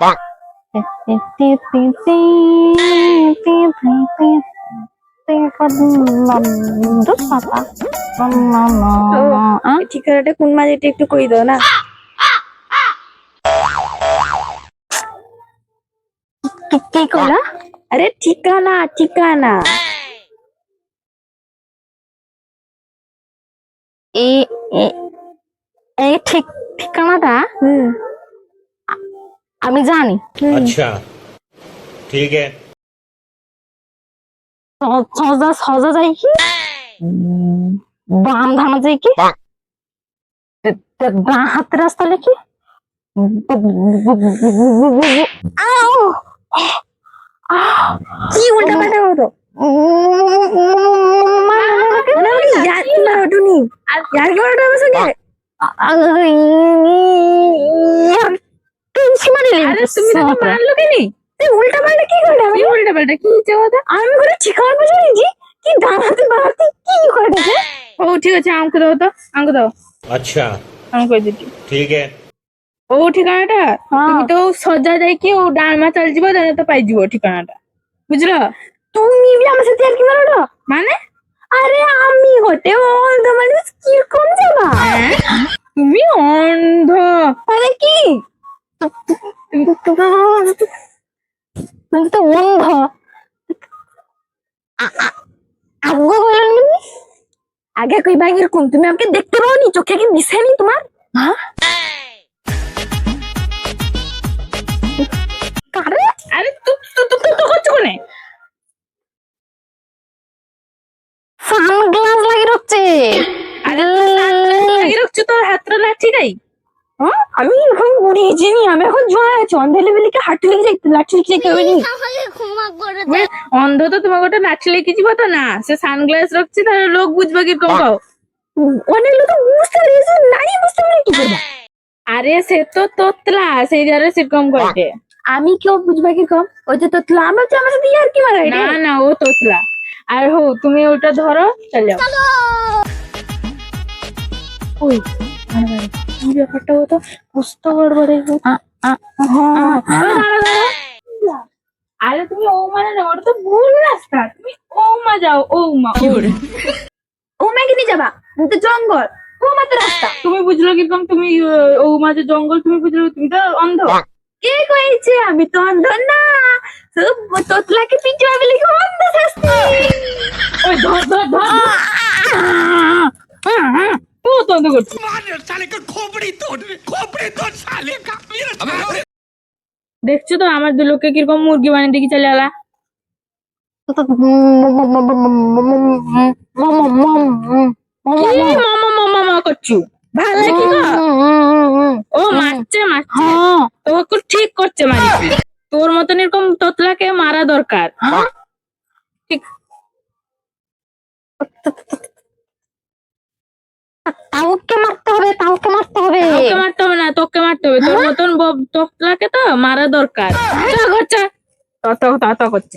Bang. ঠিকানাটা কোন মাঝেটা একটু কই দাও না? কি কইলা? আরে ঠিকানা ঠিকানা। এই এ- এই ঠিক ঠিকানাটা? হুম। আমি জানি আচ্ছা ঠিক আছে যাই কি বাম ধানা যাই কি বাঁ হাতের রাস্তা নাকি কি উল্টা পাল্টা হতো আর কি তুমি মারলো কেনি? তুই উল্টা পাল্টা কি করে আমি উল্টা পাল্টা কি চাওয়া আমি করে ঠিকানা বুঝে জি কি দাঁড়াতে বাড়াতে কি করে ও ঠিক আছে আমাকে দাও তো আমাকে দাও। আচ্ছা। আমাকে দিচ্ছি ঠিক আছে। ও ঠিকানাটা? হ্যাঁ। তুমি তো সজ্জা দেখি ও ডালমা চালজিব দাদা তো পাইজিব ঠিকানাটা। বুঝলো? তুমি বি আমার সাথে আর কি মারো মানে? আরে আমি হতে অন্ধ মানুষ কীরকম যাবা? হ্যাঁ? তুমি অন্ধ। আরে কি? তো অন্ধ আগে আগে কইবা এরকম? তুমি আমাকে দেখতে পাওনি? চোখে কি দিছেনি তোমার? হ্যাঁ? কারে? আরে তুই তুই তুই তো করছ কোনে? সানগ্লাস লাগি রচ্ছে আরে লাগি রাখছো তোর হাতটা লাঠি নাই আমি এখন বুড়ি চিনি আমি এখন জোয়ান আছি। অন্ধ লেভেলিকে হাঁটু লেগে যাইতে লাঠি লেগে যাইতে হবে নি वे অন্ধ তো তোমাকে ওটা লাঠি লেগে যাব তো না। সে সানগ্লাস রাখছে তাহলে লোক বুঝবে কি কম পাও অনেক লোক তো বুঝতে পারে নাই বুঝতে পারে কি করবে? আরে সে তো তোতলা সেই যারে সেরকম করে আমি কেউ বুঝবে কি কম? ওই যে তোতলা আমার যে আমার সাথে ইয়ার কি মারাই না না ও তোতলা। আর হো তুমি ওটা ধরো চলে। ওই আরে বাবা, কি ব্যাপারটা হতো বুঝতে গড়বড়ে হ্যাঁ। আরে তুমি ও মানে না ওটা তো ভুল রাস্তা। তুমি ও মা যাও ও মা ও মা কি যাবা তুমি তো জঙ্গল। ও মা তো রাস্তা। তুমি বুঝলো কীরকম তুমি আহ, ও মা যে জঙ্গল তুমি বুঝলো তুমি তো অন্ধ? কে কইছে? আমি তো অন্ধ না। সব তোতলাকে পিছু হবে লিখে অন্ধ শাস্তি। ওই ধর ধর ধর। তো তো অন্ধ করছিস দেখছ তো আমার দু লোককে কীরকম মুরগি বানিয়ে দেখি চলে আলা কি মামা মামা মামা করছু? ভালো কি গো ও মারছে মারছে। তোকে ঠিক করছে মারিছি তোর মতন এরকম তোতলাকে মারা দরকার। ঠিক। তাউকে মারতে হবে? তাওকে মারতে হবে? তোকে মারতে হবে না তোকে মারতে হবে। তোর মতন তোকে তো মারা দরকার। চা ঘর চা। তত তত করছে।